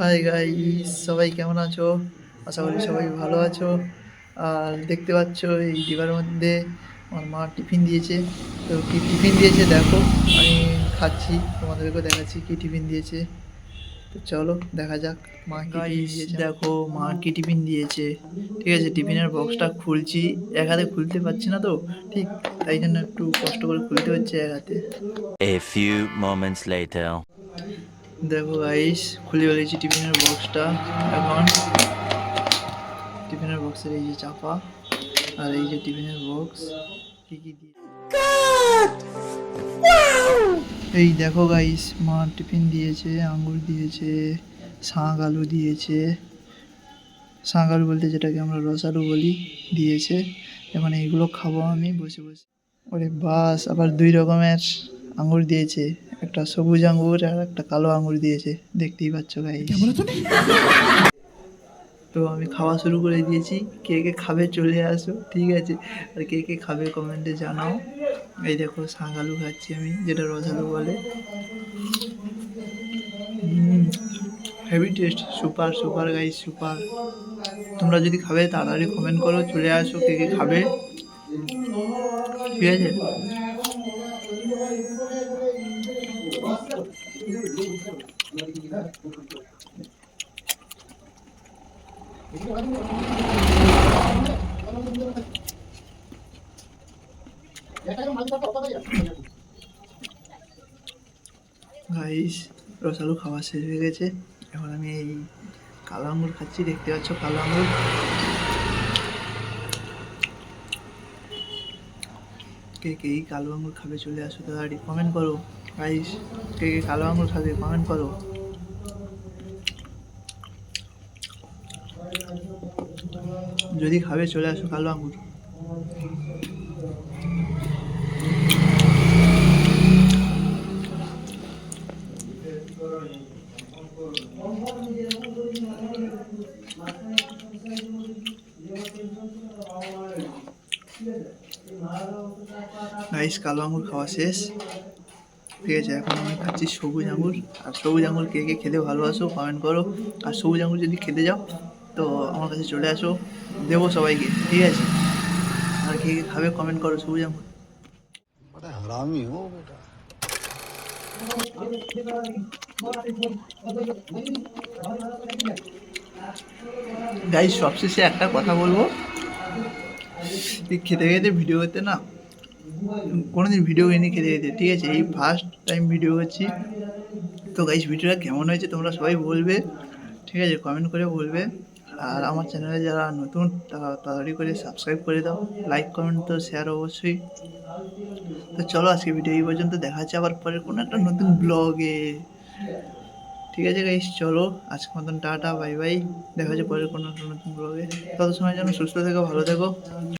High গাই সবাই কেমন আছো? আশা করি সবাই ভালো আছো। আর দেখতে পাচ্ছ এই ডিবার মধ্যে আমার মা টিফিন দিয়েছে। তো কি টিফিন দিয়েছে দেখো। আমি খাচ্ছি তোমাদেরকে দেখাচ্ছি কি টিফিন দিয়েছে। তো চলো দেখা যাক মা কি দেখো মা কি টিফিন দিয়েছে। ঠিক আছে টিফিনের বক্সটা খুলছি। এক হাতে খুলতে পারছি না তো। ঠিক তাই জন্য একটু কষ্ট করে খুলতে হচ্ছে এক হাতে। A few moments later. দেখো গাইস খুলে ফেলেছি টিফিনের বক্সটা এখন টিফিনের বক্সের এই যে চাপা আর এই যে টিফিনের বক্স কি কি দিয়ে এই দেখো গাইস মা টিফিন দিয়েছে আঙ্গুর দিয়েছে শাঁক আলু দিয়েছে। শাঁক আলু বলতে যেটাকে আমরা রসালু বলি দিয়েছে। এখন এইগুলো খাব আমি বসে বসে। ওরে বাস আবার দুই রকমের আঙ্গুর দিয়েছে একটা সবুজ আঙ্গুর আর একটা কালো আঙুর দিয়েছে। দেখতেই পাচ্ছ গাই তো আমি খাওয়া শুরু করে দিয়েছি। কে কে খাবে চলে আসো ঠিক আছে? আর কে কে খাবে কমেন্টে জানাও। এই দেখো শাঁক আলু খাচ্ছি আমি যেটা রসালু বলে। Heavy taste super super guy super তোমরা যদি খাবে তাড়াতাড়ি কমেন্ট করো চলে আসো কে কে খাবে। ঠিক আছে? গাইস রসালু খাওয়া শেষ হয়ে গেছে। এখন আমি এই কালো আঙুর খাচ্ছি, দেখতে পাচ্ছ কালো আঙুর কে কে এই কালো আঙুর খাবে চলে আসো তাড়াতাড়ি কমেন্ট করো। গাইস কে কালো আঙুর খাবে কমেন্ট করো। যদি খাবে, চলে আসো কালো আঙুর গাইস কালো আঙুর খাওয়া শেষ। ঠিক আছে এখন আমি খাচ্ছি সবুজ আঙুর। আর সবুজ আঙুর কে কে খেতে ভালোবাসো কমেন্ট করো। আর সবুজ আঙুর যদি খেতে যাও তো আমার কাছে চলে আসো। দেবো সবাইকে ঠিক আছে? আর কে কে খাবে কমেন্ট করো সবুজ আঙুর। গাই সবশেষে একটা কথা বলব। খেতে খেতে ভিডিও করতে না কোনোদিন ভিডিও করিনি খেতে খেতে। ঠিক আছে, এই ফার্স্ট টাইম ভিডিও করছি। তো গাইস ভিডিওটা কেমন হয়েছে তোমরা সবাই বলবে। ঠিক আছে কমেন্ট করে বলবে। আর আমার চ্যানেলে যারা নতুন, তারা তাড়াতাড়ি করে সাবস্ক্রাইব করে দাও। লাইক কমেন্ট তো শেয়ার অবশ্যই। তো চলো আজকে ভিডিও এই পর্যন্ত। দেখা যাচ্ছে আবার পরে কোনো একটা নতুন ব্লগে ঠিক আছে গাইস চলো আজকের মতন টাটা বাই বাই দেখা যাচ্ছে পরে কোনো একটা নতুন ব্লগে তত সময় যেন সুস্থ থেকো, ভালো থেকো।